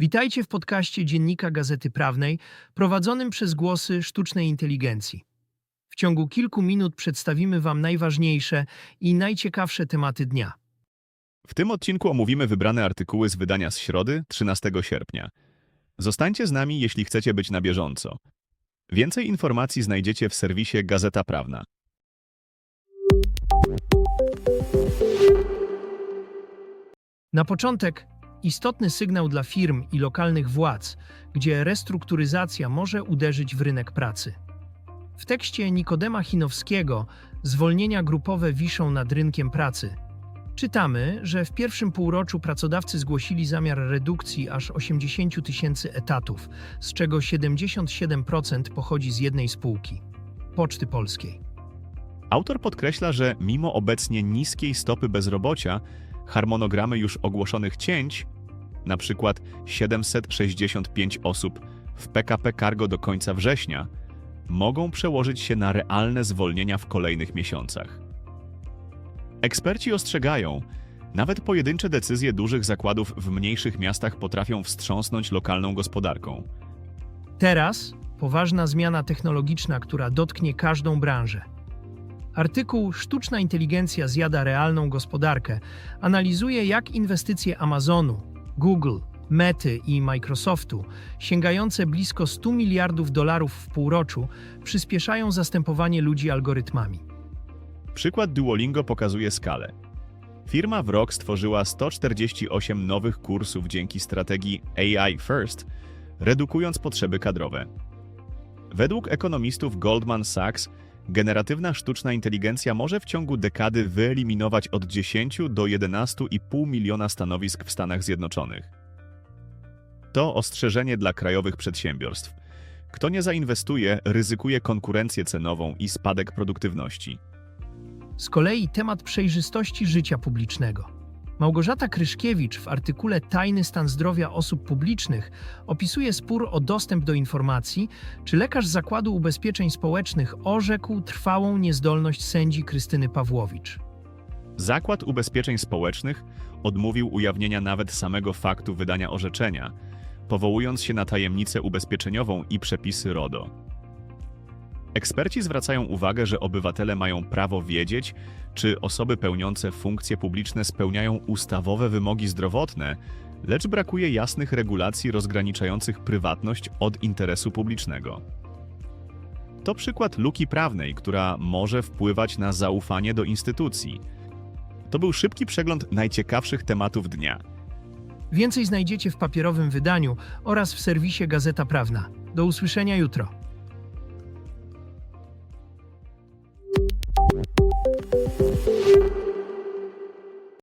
Witajcie w podcaście Dziennika Gazety Prawnej, prowadzonym przez głosy sztucznej inteligencji. W ciągu kilku minut przedstawimy Wam najważniejsze i najciekawsze tematy dnia. W tym odcinku omówimy wybrane artykuły z wydania z środy, 13 sierpnia. Zostańcie z nami, jeśli chcecie być na bieżąco. Więcej informacji znajdziecie w serwisie Gazeta Prawna. Na początek istotny sygnał dla firm i lokalnych władz, gdzie restrukturyzacja może uderzyć w rynek pracy. W tekście Nikodema Chinowskiego zwolnienia grupowe wiszą nad rynkiem pracy. Czytamy, że w pierwszym półroczu pracodawcy zgłosili zamiar redukcji aż 80 tysięcy etatów, z czego 77% pochodzi z jednej spółki Poczty Polskiej. Autor podkreśla, że mimo obecnie niskiej stopy bezrobocia, harmonogramy już ogłoszonych cięć, na przykład 765 osób w PKP Cargo do końca września, mogą przełożyć się na realne zwolnienia w kolejnych miesiącach. Eksperci ostrzegają, nawet pojedyncze decyzje dużych zakładów w mniejszych miastach potrafią wstrząsnąć lokalną gospodarką. Teraz poważna zmiana technologiczna, która dotknie każdą branżę. Artykuł Sztuczna inteligencja zjada realną gospodarkę analizuje, jak inwestycje Amazonu, Google, Mety i Microsoftu, sięgające blisko 100 miliardów dolarów w półroczu, przyspieszają zastępowanie ludzi algorytmami. Przykład Duolingo pokazuje skalę. Firma w rok stworzyła 148 nowych kursów dzięki strategii AI First, redukując potrzeby kadrowe. Według ekonomistów Goldman Sachs, generatywna sztuczna inteligencja może w ciągu dekady wyeliminować od 10 do 11,5 miliona stanowisk w Stanach Zjednoczonych. To ostrzeżenie dla krajowych przedsiębiorstw. Kto nie zainwestuje, ryzykuje konkurencję cenową i spadek produktywności. Z kolei temat przejrzystości życia publicznego. Małgorzata Kryszkiewicz w artykule Tajny stan zdrowia osób publicznych opisuje spór o dostęp do informacji, czy lekarz Zakładu Ubezpieczeń Społecznych orzekł trwałą niezdolność sędzi Krystyny Pawłowicz. Zakład Ubezpieczeń Społecznych odmówił ujawnienia nawet samego faktu wydania orzeczenia, powołując się na tajemnicę ubezpieczeniową i przepisy RODO. Eksperci zwracają uwagę, że obywatele mają prawo wiedzieć, czy osoby pełniące funkcje publiczne spełniają ustawowe wymogi zdrowotne, lecz brakuje jasnych regulacji rozgraniczających prywatność od interesu publicznego. To przykład luki prawnej, która może wpływać na zaufanie do instytucji. To był szybki przegląd najciekawszych tematów dnia. Więcej znajdziecie w papierowym wydaniu oraz w serwisie Gazeta Prawna. Do usłyszenia jutro.